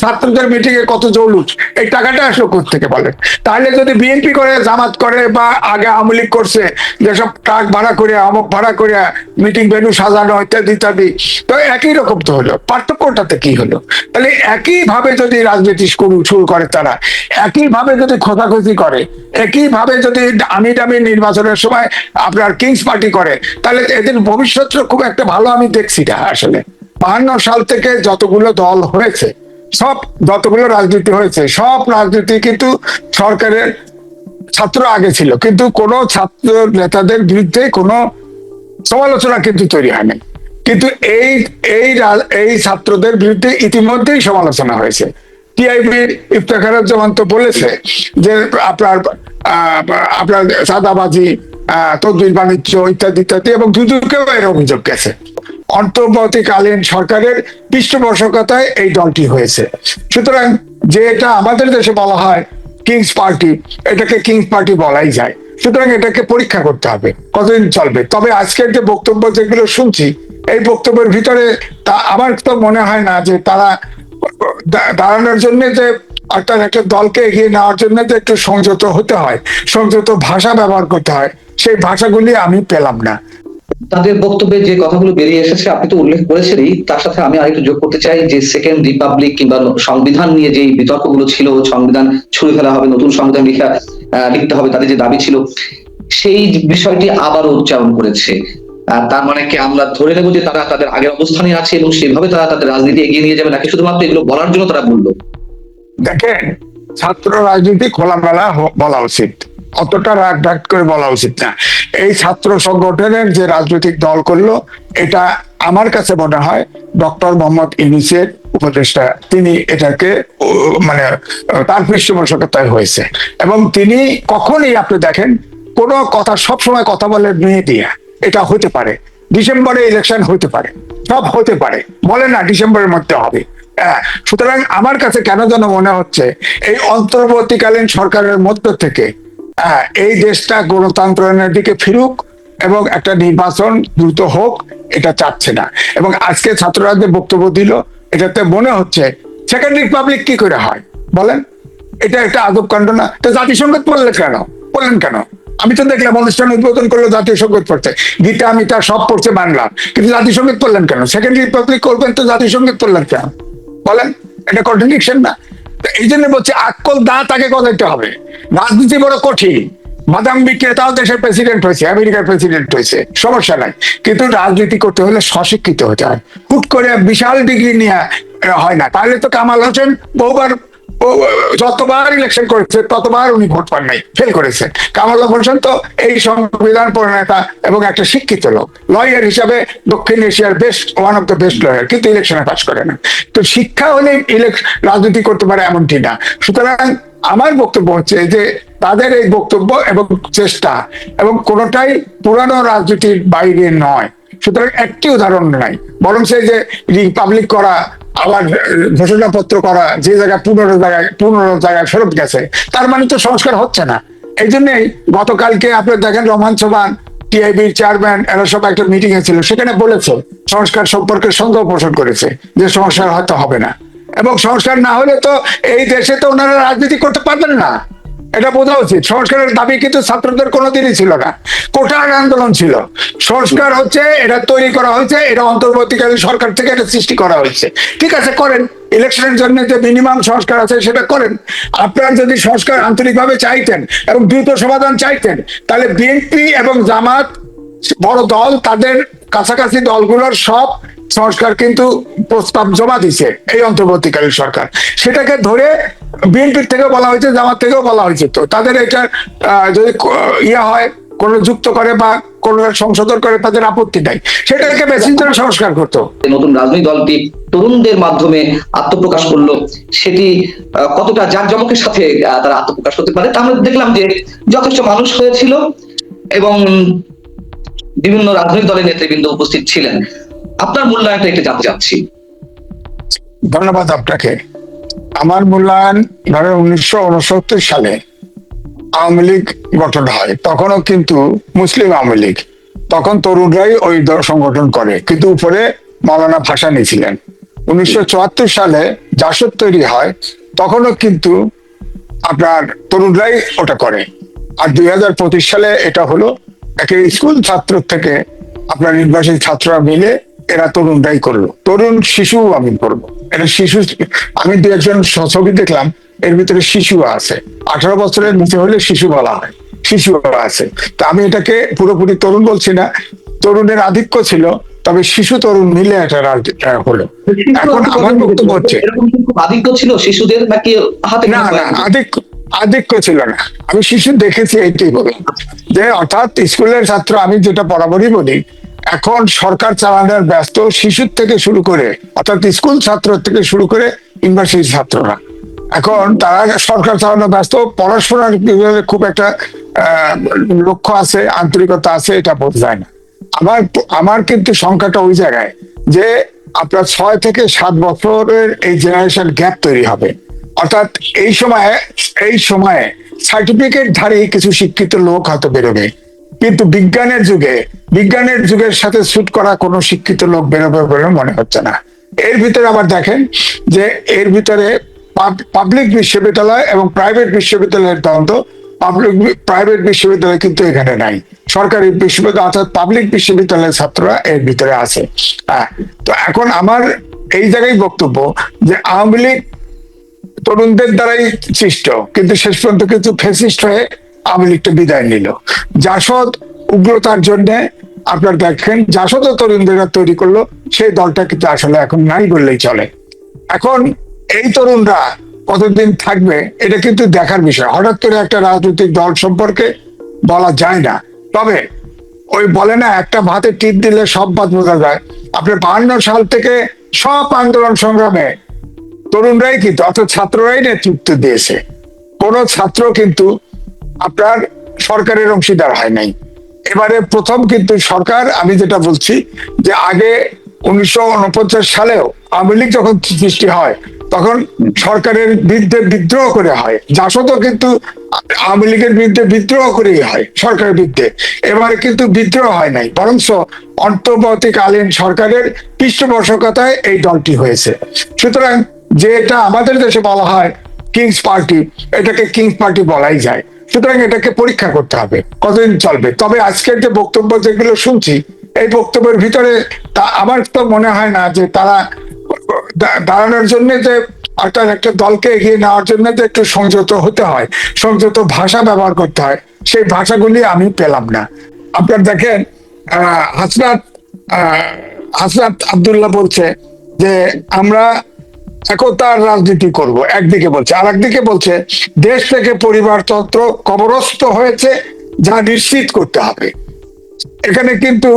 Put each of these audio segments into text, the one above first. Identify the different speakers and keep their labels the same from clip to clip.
Speaker 1: ছাত্রদের মিটিং এ কত জৌলুস? এই টাকাটা আসলো থেকে বলেন তাহলে যদি বিএনপি করে, জামাত করে বা আগে আওয়ামী লীগ করছে, যেসব ট্রাক ভাড়া করে, আমক ভাড়া করে মিটিং ভেনু সাজানো, ইত্যাদি ইত্যাদি, তো একই রকম তো হলো। পার্থক্যটাতে কি হলো? তাহলে একই ভাবে যদি রাজনীতি শুরু করে তারা একই ভাবে যদি খোঁজাখুঁজি করে একই ভাবে যদি আমি দামি নির্বাচনের সময় আপনার কিংস পার্টি করে, তাহলে এদের ভবিষ্যৎ খুব একটা ভালো আমি দেখছি না আসলে। বাহান্ন সাল থেকে যতগুলো দল হয়েছে সব যতগুলো রাজনীতি হয়েছে, সব রাজনীতি কিন্তু সরকারের ছাত্র আগে ছিল। কিন্তু কোন ছাত্র নেতাদের বিরুদ্ধে কোনো সমালোচনা কিন্তু তৈরি হয়নি। কিন্তু এই এই এই ছাত্রদের বিরুদ্ধে ইতিমধ্যেই সমালোচনা হয়েছে। টিআইবির ইফতেখারুজ্জামান তো বলেছে যে আপনার আপনার সাদাবাজি তদবির বাণিজ্য ইত্যাদি ইত্যাদি এবং দুদুকেও এর অভিযোগ গেছে। অন্তর্বর্তীকালীন সরকারের পৃষ্ঠপোষকতায় এই দলটি হয়েছে। সুতরাং যে এটা আমাদের দেশে বলা হয় কিংস পার্টি, এটাকে কিংস পার্টি বলাই যায়। সুতরাং এটাকে পরীক্ষা করতে হবে, কতদিন চলবে? তবে আজকের যে বক্তব্য যেগুলো শুনছি, এই বক্তব্যের ভিতরে তা আমার তো মনে হয় না যে তারা দাঁড়ানোর জন্য যে অর্থাৎ একটা দলকে এগিয়ে নেওয়ার জন্য যে একটু সংযত হতে হয়, সংযত ভাষা ব্যবহার করতে হয়, সেই ভাষাগুলি আমি পেলাম না।
Speaker 2: তাদের বক্তব্যে যে কথাগুলো বেরিয়ে এসেছে, আপনি তো উল্লেখ করেছেনই। তার সাথে আমি আরেকটু যোগ করতে চাই যে সেকেন্ড রিপাবলিক কিংবা সংবিধান নিয়ে যে বিতর্কগুলো ছিল, সংবিধান ছুড়ে ফেলা হবে, নতুন সংবিধান লিখা লিখতে হবে তাদের যে দাবি ছিল, সেই বিষয়টি আবারও উচ্চারণ করেছে। তার মানে কি আমরা ধরে নেব যে তারা তাদের আগের অবস্থানে আছে এবং সেভাবে তারা তাদের রাজনীতি এগিয়ে নিয়ে যাবে, নাকি শুধুমাত্র এগুলো বলার জন্য তারা বলল
Speaker 1: দেখেন, ছাত্র রাজনীতি খোলামেলা বলা উচিত। অতটা রাগ ডাক করে বলা উচিত না। এই ছাত্র সংগঠনের যে রাজনৈতিক দল করল এটা আমার কাছে মনে হয় ডক্টর মোহাম্মদ ইউনিসের উপদেষ্টা তিনি এটাকে মানে তার পৃষ্ঠপোষকতায় হয়েছে। এবং তিনি কখনই আপনি দেখেন কোনো কথা সবসময় কথা বলে নিয়ে দিয়া। এটা হতে পারে। ডিসেম্বরে ইলেকশন হতে পারে। সব হতে পারে। বলে না ডিসেম্বরের মধ্যে হবে। হ্যাঁ, সুতরাং আমার কাছে কেন যেন মনে হচ্ছে এই অন্তর্বর্তীকালীন সরকারের মধ্য থেকে এই দেশটা গণতন্ত্রের দিকে ফিরুক এবং একটা নির্বাচন দ্রুত হোক, এটা চাচ্ছে না। এবং আজকে ছাত্ররা যে বক্তব্য দিল, এটাতে মনে হচ্ছে সেকেন্ড রিপাবলিক কি করে হয়? বলেন। এটা একটা আদব কাণ্ড না। তো জাতিসংঘ পড়লে কেন? বললেন কেন? আমি তো দেখলাম অনুষ্ঠান উদ্বোধন করল জাতীয় সংগীত পড়তে। গীতা আমি তার সব পড়ছে বাংলা কিন্তু জাতীয় সংগীত পড়লেন কেন? সেকেন্ড রিপাবলিক করবেন তো জাতীয় সংগীত পড়লেন কেন? বলেন। এটা কন্ট্রাডিকশন না। এই জন্য বলছি আকল দা তাকে গজাইতে হবে। রাজনীতি বড় কঠিন। বাদাম বিক্রেতাও দেশের প্রেসিডেন্ট হয়েছে, আমেরিকার প্রেসিডেন্ট হয়েছে, সমস্যা নাই। কিন্তু রাজনীতি করতে হলে স্বশিক্ষিত হতে হয়। হুট করে বিশাল ডিগ্রি নিয়ে হয় না। তাহলে তো কামাল হোসেন বহুবার যতবার ইলেকশন করেছে, ততবার উনি ভোট পান নাই ফেল করেছে। কামাল হোসেন তো এই সংবিধান প্রণেতা এবং একটা শিক্ষিত লোক লয়ার হিসাবে দক্ষিণ এশিয়ার best one of the best lawyer কিন্তু ইলেকশনে পাস করে না। তো শিক্ষা হলে রাজনীতি করতে পারে এমনটি না। সুতরাং আমার বক্তব্য হচ্ছে যে তাদের এই বক্তব্য এবং চেষ্টা এবং কোনোটাই পুরানো রাজনীতির বাইরে নয়। সুতরাং একটি উদাহরণ নাই। বরং সেই যে রিপাবলিক করা, আবার ঘোষণাপত্র করা, যে জায়গায় পনেরো জায়গায় পনেরো জায়গায় ফেরত গেছে, তার মানে তো সংস্কার হচ্ছে না। এই জন্যই গতকালকে আপনি দেখেন রোমান সোবান টিআইবির চেয়ারম্যান এরা সব একটা মিটিং এ ছিল, সেখানে বলেছে, সংস্কার সম্পর্কে সন্দেহ পোষণ করেছে, যে সংস্কার হয়তো হবে না। এবং সংস্কার না হলে তো এই দেশে তো ওনারা রাজনীতি করতে পারবেন না। এটা বোঝা উচিত। সংস্কারের দাবি কিন্তু ছাত্রদের কোনোদিনই ছিল না। কোটার আন্দোলন ছিল। সংস্কার হচ্ছে, এটা তৈরি করা হয়েছে, এটা অন্তর্বর্তীকালীন সরকার থেকে এটা সৃষ্টি করা হয়েছে। ঠিক আছে, করেন। ইলেকশনের জন্য যে মিনিমাম সংস্কার আছে সেটা করেন। আপনারা যদি সংস্কার আন্তরিকভাবে চাইতেন এবং দ্রুত সমাধান চাইতেন, তাহলে বিএনপি এবং জামাত বড় দল, তাদের কাছাকাছি দলগুলোর সব সংস্কার কিন্তু প্রস্তাব জমা দিছে এই অন্তর্বর্তীকালীন সরকার। সেটাকে ধরে বিএনপির থেকেও বলা হয়েছে, জামাত থেকেও বলা হয়েছে। তো তাদের এটা যদি ইয়ে হয়, কোন যুক্ত করে বা কোন সংশোধন করে, তাদের আপত্তি নাই। সেটাকে বেশি করে সংস্কার করতো।
Speaker 2: নতুন রাজনৈতিক দলটি তরুণদের মাধ্যমে আত্মপ্রকাশ করল, সেটি কতটা জাঁকজমকের সাথে তারা আত্মপ্রকাশ করতে পারে, তা আমরা দেখলাম যে যথেষ্ট মানুষ হয়েছিল এবং বিভিন্ন রাজনৈতিক দলের নেতৃবৃন্দ উপস্থিত ছিলেন। আপনার মূল্যায়নটা একটু জানতে চাচ্ছি।
Speaker 1: ধন্যবাদ আপনাকে। আমার মূল্যায়ন ধরেন উনিশশো উনসত্তর সালে আওয়ামী লীগ গঠন হয়, তখনও কিন্তু মুসলিম আওয়ামী লীগ। তখন তরুণরাই ওই সংগঠন করে, কিন্তু উপরে মৌলানা ভাসানি ছিলেন। উনিশশো সালে জাসদ তৈরি হয়, তখনও কিন্তু আপনার তরুণরাই ওটা করে। আর দুই হাজার পঁচিশ সালে এটা হলো একটা স্কুল ছাত্র থেকে আপনার নির্বাসী ছাত্ররা মিলে এরা তরুণরাই করল। তরুণ শিশু আমি করব। এটা শিশু আমি দু একজন ছবি দেখলাম এর ভিতরে শিশু আছে। আঠারো বছরের নিচে হলে শিশু বলা হয়। শিশু আছে। তা আমি এটাকে পুরোপুরি তরুণ বলছি না। তরুণের আধিক্য ছিল তবে শিশু তরুণ মিলে একটা রাজ- আহ, হলো। এখন আমার বক্তব্য হচ্ছে
Speaker 2: আধিক্য ছিল শিশুদের নাকি হাতে
Speaker 1: না না আধিক্য আধিক্য ছিল না। আমি শিশু দেখেছি এইটাই বললাম যে অর্থাৎ স্কুলের ছাত্র আমি যেটা বরাবরই বলি, এখন সরকার চালানোর ব্যস্ত শিশুর থেকে শুরু করে, অর্থাৎ স্কুল ছাত্র থেকে শুরু করে ইউনিভার্সিটি ছাত্ররা। এখন তারা সরকার চালানো ব্যস্ত পড়াশোনার খুব একটা লক্ষ্য আছে, আন্তরিকতা আছে এটা বোঝা যায় না। আমার আমার কিন্তু সংখ্যাটা ওই জায়গায় যে আপনার ছয় থেকে সাত বছরের এই জেনারেশন গ্যাপ তৈরি হবে। অর্থাৎ এই সময়ে এই সময়ে সার্টিফিকেট ধারী কিছু শিক্ষিত লোক হয়তো বেরোবে। কিন্তু বিজ্ঞানের যুগে, বিজ্ঞানের যুগের সাথে শুট করা কোনো শিক্ষিত লোক বেরোবে বলে মনে হচ্ছে না। এর ভিতরে আবার দেখেন যে এর ভিতরে পাবলিক বিশ্ববিদ্যালয় এবং প্রাইভেট বিশ্ববিদ্যালয়ের দ্বন্দ্ব পাবলিক প্রাইভেট বিশ্ববিদ্যালয় কিন্তু এখানে নাই। সরকারি বিশ্ববিদ্যালয় অর্থাৎ পাবলিক বিশ্ববিদ্যালয়ের ছাত্ররা এর ভিতরে আছে। হ্যাঁ তো এখন আমার এই জায়গায় বক্তব্য যে আওয়ামী লীগ তরুণদের দ্বারাই সৃষ্ট। কিন্তু শেষ পর্যন্ত কিন্তু ফেসিস্ট হয়ে আওয়ামী লীগটা বিদায় নিল। জাসদ উগ্রতার জন্যে আপনার দেখেন, জাসদ তরুণদেরা তৈরি করল, সেই দলটা কিন্তু আসলে এখন নাই বললেই চলে। এখন এই তরুণরা কতদিন থাকবে, এটা কিন্তু দেখার বিষয়। হঠাৎ করে একটা রাজনৈতিক দল সম্পর্কে বলা যায় না। তবে ওই বলে না, একটা ভাতে টিপ দিলে সব ভাত বোঝা যায়। আপনি বাহান্ন সাল থেকে সব আন্দোলন সংগ্রামে তরুণরাই কিন্তু, অর্থাৎ ছাত্ররাই নেতৃত্ব দিয়েছে। কোন ছাত্র কিন্তু আপনার সরকারের অংশীদার হয় নাই। এবারে প্রথম কিন্তু সরকার, আমি যেটা বলছি, যে আগে উনিশশো উনপঞ্চাশ সালেও আওয়ামী লীগ যখন সৃষ্টি হয়, তখন সরকারের বিরুদ্ধে বিদ্রোহ করে হয়। জাসদও কিন্তু আওয়ামী লীগের বিরুদ্ধে বিদ্রোহ করেই হয়, সরকারের বিরুদ্ধে। এবারে কিন্তু বিদ্রোহ হয় নাই, বরঞ্চ অন্তর্বর্তীকালীন সরকারের পৃষ্ঠপোষকতায় এই দলটি হয়েছে। সুতরাং যেটা আমাদের দেশে বলা হয় কিংস পার্টি এটাকে কিংস পার্টি বলাই যায়। সুতরাং এটাকে পরীক্ষা করতে হবে কতদিন চলবে? তবে আজকের যে বক্তব্য যেগুলো শুনছি এই বক্তব্যের ভিতরে তা আমার তো মনে হয় না যে তারা দাঁড়ানোর জন্য যে অর্থাৎ একটা দলকে এগিয়ে নেওয়ার জন্য যে একটু সংযত হতে হয় সংযত ভাষা ব্যবহার করতে হয় সেই ভাষাগুলি আমি পেলাম না। আপনার দেখেন আহ, হাসনাত আহ, হাসনাত আবদুল্লাহ বলছে যে আমরা একতার রাজনীতি করব। একদিকে বলছে আর একদিকে বলছে, দেশ থেকে পরিবারতন্ত্র কবরস্থ হয়েছে, যা নিশ্চিত করতে হবে। এখানে কিন্তু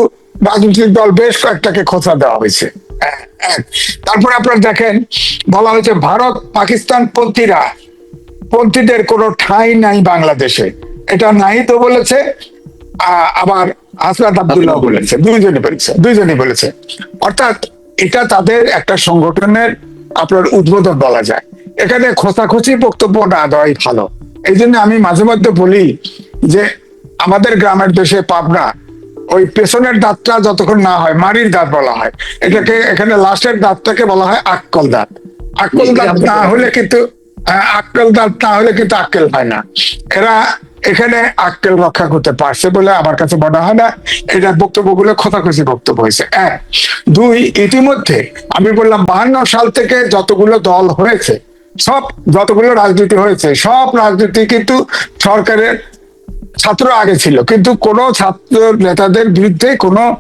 Speaker 1: রাজনৈতিক দল বেশ কয়েকটাকে খোঁচা দেওয়া হয়েছে। তারপর আপনারা দেখেন, বলা হয়েছে ভারত পাকিস্তান পন্থীরা পন্থীদের কোনো ঠাঁই নাই বাংলাদেশে। এটা নাই তো বলেছে আবার হাসনাত আব্দুল্লাহ বলেছে। দুইজনে বলেছে দুইজনে বলেছে। অর্থাৎ এটা তাদের একটা সংগঠনের আপনার উদ্বোধন বলা যায়। এখানে খোঁচাখুচি বক্তব্য না দেওয়াই ভালো। এই জন্য আমি মাঝে মধ্যে বলি যে আমাদের গ্রামের দেশে পাবনা ওই পেছনের দাঁতটা যতক্ষণ না হয় মারির দাঁত বলা হয়। এটাকে এখানে লাস্টের দাঁতটাকে বলা হয় আক্কল দাঁত। আক্কল দাঁত না হলে কিন্তু আহ, আক্কেল দাঁত না হলে কিন্তু আক্কেল হয় না। এরা এখানে আক্কেল রক্ষা করতে পারছে বলে আমার কাছে মনে হয় না। এটা বক্তব্যগুলো খোঁচাখুচি বক্তব্য হয়েছে। এক। দুই, ইতিমধ্যে আমি বললাম, বাহান্ন সাল থেকে যতগুলো দল হয়েছে, সব যতগুলো রাজনীতি হয়েছে, সব রাজনীতি কিন্তু সরকারের ছাত্র আগে ছিল। কিন্তু কোন ছাত্র নেতাদের বিরুদ্ধে কোনো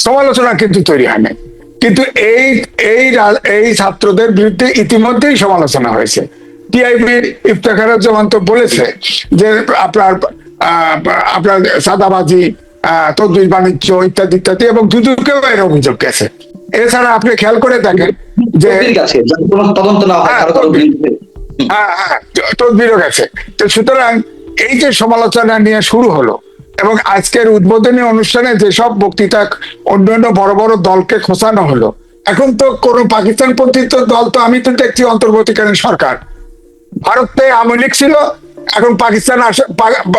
Speaker 1: সমালোচনা কিন্তু তৈরি হয় নাই। কিন্তু এই এই এই ছাত্রদের বিরুদ্ধে ইতিমধ্যেই সমালোচনা হয়েছে। টিআইবির ইফতেখারুজ্জামান তো বলেছে যে আপনার আপনার সাদাবাজি তদ্বির বাণিজ্য ইত্যাদি ইত্যাদি এবং দুদুকেও এর অভিযোগ গেছে। এছাড়া আপনি খেয়াল করে দেখেন যে
Speaker 2: তদন্ত না হ্যাঁ,
Speaker 1: হ্যাঁ হ্যাঁ তদবিরও গেছে। তো সুতরাং এই যে সমালোচনা নিয়ে শুরু হলো এবং আজকের উদ্বোধনী অনুষ্ঠানে যেসব বক্তৃতা অন্যান্য বড় বড় দলকে খোঁচানো হলো এখন তো কোন পাকিস্তান পন্থিত দল তো আমি তো দেখছি অন্তর্বর্তীকালীন সরকার। ভারতে আওয়ামী লীগ ছিল, এখন পাকিস্তান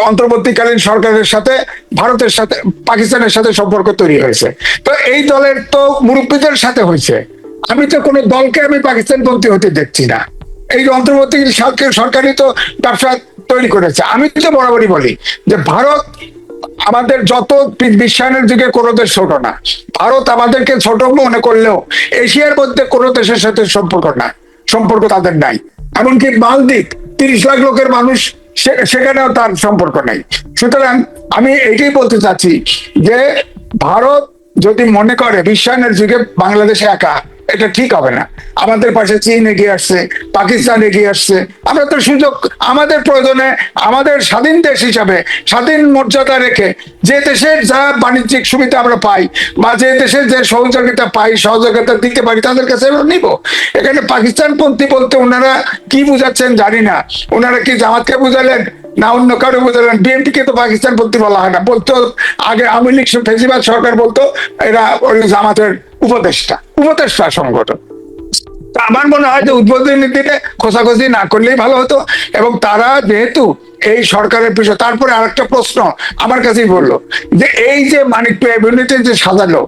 Speaker 1: অন্তর্বর্তীকালীন সরকারের সাথে, ভারতের সাথে, পাকিস্তানের সাথে সম্পর্ক তৈরি হয়েছে। তো এই দলের তো মুরব্বীদের সাথে হয়েছে। আমি তো কোনো দলকে আমি পাকিস্তানপন্থী হতে দেখছি না। এই অন্তর্বর্তী সরকারই তো ব্যবসা তৈরি করেছে। আমি তো বরাবরই বলি যে ভারত আমাদের যত বিশ্বায়নের যুগে কোনো দেশ ছোট না। ভারত আমাদেরকে ছোট মনে করলেও এশিয়ার মধ্যে কোনো দেশের সাথে সম্পর্ক না সম্পর্ক তাদের নাই। এমনকি মালদ্বীপ, তিরিশ লাখ লোকের মানুষ সেখানেও তার সম্পর্ক নাই। সুতরাং আমি এটাই বলতে চাচ্ছি যে, ভারত যদি মনে করে বিশ্বায়নের যুগে বাংলাদেশে একা এটা ঠিক হবে না। আমাদের পাশে চীন এগিয়ে আসছে, পাকিস্তান এগিয়ে আসছে। আমরা তো সুযোগ আমাদের প্রয়োজনে আমাদের স্বাধীন দেশ হিসাবে স্বাধীন মর্যাদা রেখে যে দেশের যা বাণিজ্যিক সুবিধা আমরা পাই বা যে দেশের যে সহযোগিতা পাই, সহযোগিতা দিতে পারি, তাদের কাছে আমরা নিব। এখানে পাকিস্তান পন্থী বলতে ওনারা কি বুঝাচ্ছেন জানি না। ওনারা কি জামাতকে বুঝালেন না অন্য কারও বুঝালেন? বিএনপি কে তো পাকিস্তান পন্থী বলা হয় না। বলতো আগে আওয়ামী লীগ ফেসিবাদ সরকার বলতো, এরা ওই জামাতের উপদেষ্টা উপদেষ্টা সংগঠন। আমার মনে হয় যে উদ্বোধনী দিনে খোঁজাখুঁজি না করলেই ভালো হতো এবং তারা যেহেতু এই সরকারের পিছনে, তারপরে আরেকটা প্রশ্ন আমার কাছেই বলল যে এই যে মানিক এভিনিউতে যে সাজালো,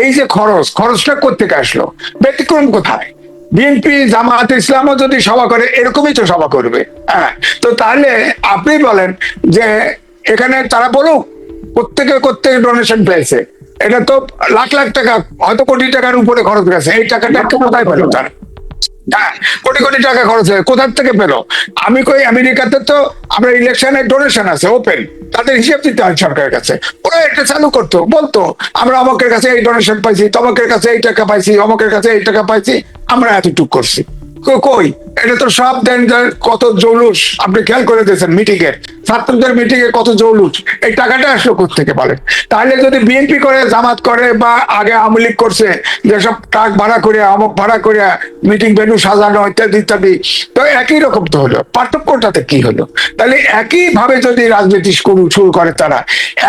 Speaker 1: এই যে খরচ, খরচটা কোথেকে আসলো? ব্যতিক্রম কোথায়? বিএনপি জামাত ইসলামও যদি সভা করে, এরকমই তো সভা করবে হ্যাঁ? তো তাহলে আপনি বলেন যে এখানে তারা বলুক প্রত্যেকে প্রত্যেকে ডোনেশন পেয়েছে? এটা তো লাখ লাখ টাকা, হয়তো কোটি টাকার উপরে খরচ গেছে। এই টাকাটা কোথায় পেল তারা? হ্যাঁ কোটি কোটি টাকা খরচ হয়ে কোথার থেকে পেল? আমি কই আমেরিকাতে তো আপনার ইলেকশনের ডোনেশন আছে ওপেন তাদের হিসেব দিতে হয় সরকারের কাছে। ওরা এটা চালু করতো, বলতো, আমরা অমকের কাছে এই ডোনেশন পাইছি, তমকের কাছে এই টাকা পাইছি, অমকের কাছে এই টাকা পাইছি, আমরা এতটুক করছি। কই? এটা তো সব দেন কত জৌলুস। আপনি খেয়াল করে দিয়েছেন মিটিং এর। ছাত্রদের মিটিং এ কত জৌলুস। এই টাকাটা আসলো থেকে তাহলে যদি বিএনপি করে, জামাত করে বা আগে আওয়ামী লীগ করছে যেসব ট্রাক ভাড়া করে ভাড়া করে মিটিং ভেন্যু সাজানো, ইত্যাদি ইত্যাদি, তো একই রকম তো হলো। পার্থক্যটাতে কি হলো? তাহলে একই ভাবে যদি রাজনীতি শুরু শুরু করে তারা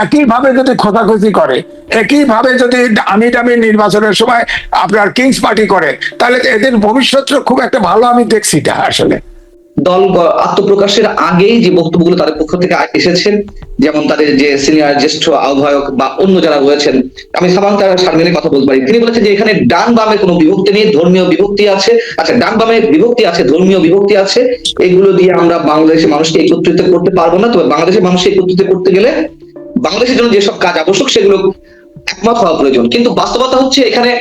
Speaker 1: একই ভাবে যদি খোঁজাখুঁজি করে একই ভাবে যদি আমি দামি নির্বাচনের সময় আপনার কিংস পার্টি করে, তাহলে এদের ভবিষ্যৎ খুব একটা ভালো, আমি দেখছি না আসলে।
Speaker 2: দল আত্মপ্রকাশের আগেই যে বক্তব্যগুলো তাদের পক্ষ থেকে এসেছেন, যেমন তাদের যে সিনিয়র, জ্যেষ্ঠ আহ্বায়ক বা অন্য যারা রয়েছেন, আমি সাবান তার সামনে কথা বলতে পারি। তিনি বলেছেন যে এখানে ডান বামে কোনো বিভক্তি নেই, ধর্মীয় বিভক্তি আছে। আচ্ছা ডান বামে বিভক্তি আছে, ধর্মীয় বিভক্তি আছে, এগুলো দিয়ে আমরা বাংলাদেশের মানুষকে একত্রিত করতে পারব না। তবে বাংলাদেশের মানুষকে একত্রিত করতে গেলে বাংলাদেশের জন্য যেসব কাজ আবশ্যক, সেগুলো একমত হওয়া প্রয়োজন। কিন্তু বাস্তবতা হচ্ছে এখানে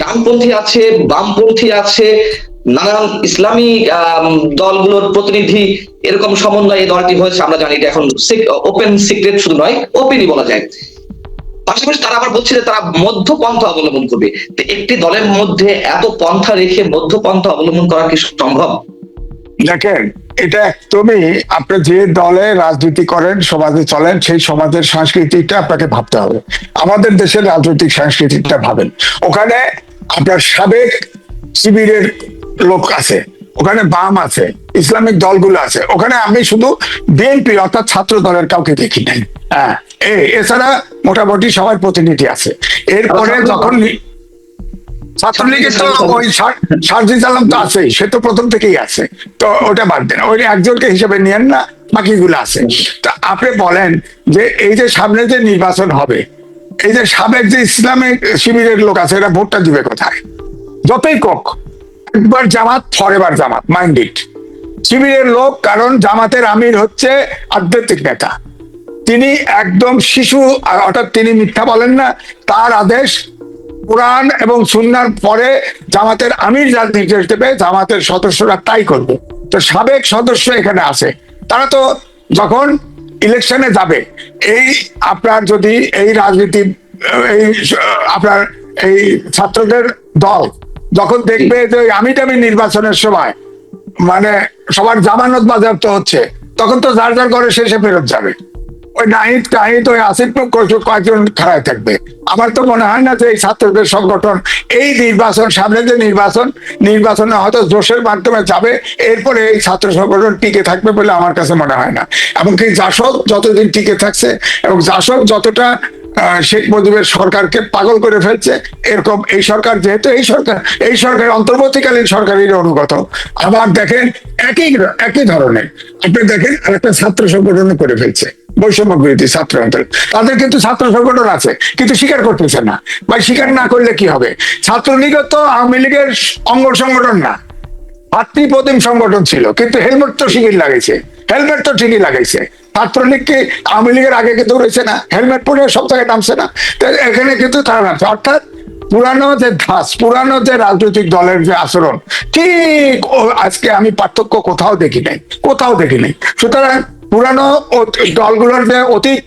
Speaker 2: ডানপন্থী আছে, বামপন্থী আছে নানান ইসলামী দলগুলোর প্রতিনিধি এরকম সমন্বয়ে এই দলটি হয়েছে, আমরা জানি এটা এখন ওপেন সিক্রেট শুধু নয় ওপেনই বলা যায়। পাশাপাশি তারা আবার বলছে যে তারা মধ্যপন্থা অবলম্বন করবে। একটি দলের মধ্যে এত পন্থা রেখে মধ্যপন্থা অবলম্বন করা কি সম্ভব?
Speaker 1: দেখেন, এটা একদমই আপনি যে দলে রাজনীতি করেন, সমাজে চলেন, সেই সমাজের সংস্কৃতিটা আপনাকে ভাবতে হবে। আমাদের দেশের রাজনৈতিক সংস্কৃতিটা ভাবেন। ওখানে আপনার সাবেক শিবিরের লোক আছে ওখানে বাম আছে ইসলামিক দলগুলো আছে ওখানে আমি শুধু বিএনপি অর্থাৎ ছাত্র দলের কাউকে দেখি নাই। হ্যাঁ এছাড়া মোটামুটি সবার প্রতিনিধি আছে। এরপরে যখন ছাত্রলীগের তো ওই সার্জিস আলম তো আছেই সে তো প্রথম থেকেই আছে তো ওটা বাদ দেন। ওই একজনকে হিসেবে নিয়েন না বাকিগুলো আছে। তা আপনি বলেন যে এই যে সামনে যে নির্বাচন হবে এই যে সাবেক যে ইসলামিক শিবিরের লোক আছে এরা ভোটটা দিবে কোথায়? যতই কক একবার জামাত ফরেবার জামাত মাইন্ড ইট শিবিরের লোক, কারণ জামাতের আমির হচ্ছে আধ্যাত্মিক নেতা। তিনি একদম শিশু, অর্থাৎ তিনি মিথ্যা বলেন না, তার আদেশ, কোরআন এবং সুন্নার পরে জামাতের আমির যা নির্দেশ দেবে, জামাতের সদস্যরা তাই করবে। তো সাবেক সদস্য এখানে আছে। তারা তো যখন ইলেকশনে যাবে, এই আপনার যদি এই রাজনীতি, এই, আপনার এই ছাত্রদের দল যখন দেখবে যে আমি টামি নির্বাচনের সময় মানে সবার জামানত বাজেয়াপ্ত হচ্ছে তখন তো যার যার ঘরে শেষে ফেরত যাবে। ওই নাহিদ টাহিদ ওই আসিফ কয়েকজন- কয়েকজন খাড়ায় থাকবে। আমার তো মনে হয় না যে এই ছাত্রদের সংগঠন এই নির্বাচন সামনে যে নির্বাচন নির্বাচনে হয়তো জোশের মাধ্যমে যাবে এরপরে এই ছাত্র সংগঠন টিকে থাকবে বলে আমার কাছে মনে হয় না। এমনকি জাসদ যতদিন টিকে থাকছে এবং জাসদ যতটা শেখ মুজিবের সরকারকে পাগল করে ফেলছে। এরকম এই সরকার যেহেতু, এই সরকার এই সরকার অন্তর্বর্তীকালীন সরকারের অনুগত। আবার দেখেন, একই একই ধরনের। আপনি দেখেন, আরেকটা ছাত্র সংগঠন করে ফেলছে, বৈষম্য বিরোধী ছাত্র তাদের কিন্তু ছাত্র সংগঠন আছে, কিন্তু স্বীকার করতেছে না। বা স্বীকার না করলে কি হবে? ছাত্রলীগও তো আওয়ামী লীগের অঙ্গ সংগঠন না। ভাতৃপ্রতিম সংগঠন ছিল, কিন্তু হেলমেট তো ঠিকই লাগাইছে। হেলমেট তো ঠিকই লাগাইছে। ছাত্রলীগকে আওয়ামী লীগের আগে কিন্তু রয়েছে না, হেলমেট পরে সব জায়গায় নামছে না। এখানে কিন্তু তারা নামছে। অর্থাৎ পুরানো যে ধাস পুরানো যে রাজনৈতিক দলের যে আচরণ, ঠিক আজকে আমি পার্থক্য কোথাও দেখি নাই, কোথাও দেখি নাই। সুতরাং পুরানো দলগুলোর যে অতীত,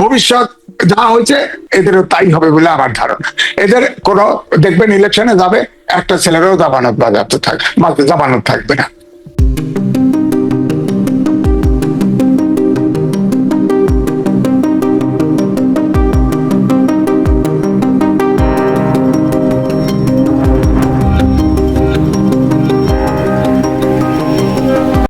Speaker 1: ভবিষ্যৎ যা হয়েছে, এদেরও তাই হবে বলে আমার ধারণা। এদের কোনো, দেখবেন ইলেকশনে যাবে, একটা ছেলেরও জামানত বাজাতে থাকবে জামানত থাকবে না।